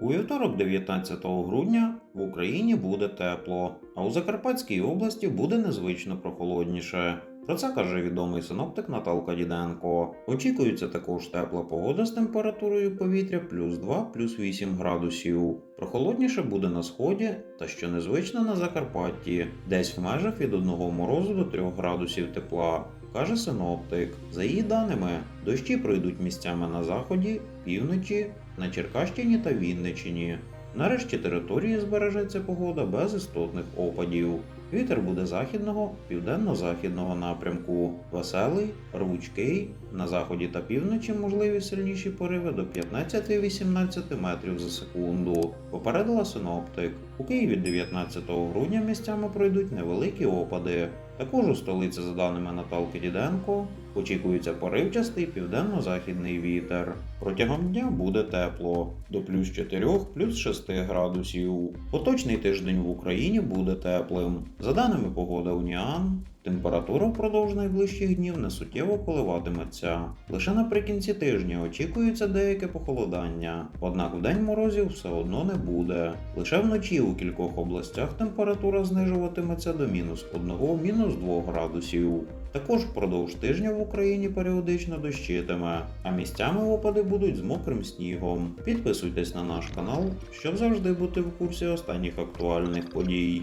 У вівторок, 19 грудня, в Україні буде тепло, а у Закарпатській області буде незвично прохолодніше. Про це каже відомий синоптик Наталка Діденко. Очікується також тепла погода з температурою повітря плюс 2 плюс 8 градусів. Прохолодніше буде на сході та що незвично на Закарпатті, десь в межах від 1 морозу до 3 градусів тепла. Каже синоптик. За її даними, дощі пройдуть місцями на заході, півночі, на Черкащині та Вінничині. Нарешті території збережеться погода без істотних опадів. Вітер буде західного, південно-західного напрямку, веселий, рвучкий, на заході та півночі можливі сильніші пориви до 15-18 метрів за секунду. Попередила синоптик. У Києві 19 грудня місцями пройдуть невеликі опади. Також у столиці, за даними Наталки Діденко, очікується поривчастий південно-західний вітер. Протягом дня буде тепло до плюс 4 плюс 6 градусів. Поточний тиждень в Україні буде теплим. За даними погоди Уніан, температура впродовж найближчих днів не суттєво коливатиметься. Лише наприкінці тижня очікується деяке похолодання, однак вдень морозів все одно не буде. Лише вночі у кількох областях температура знижуватиметься до мінус 1-2 градусів. Також впродовж тижня в Україні періодично дощитиме, а місцями опади будуть з мокрим снігом. Підписуйтесь на наш канал, щоб завжди бути в курсі останніх актуальних подій.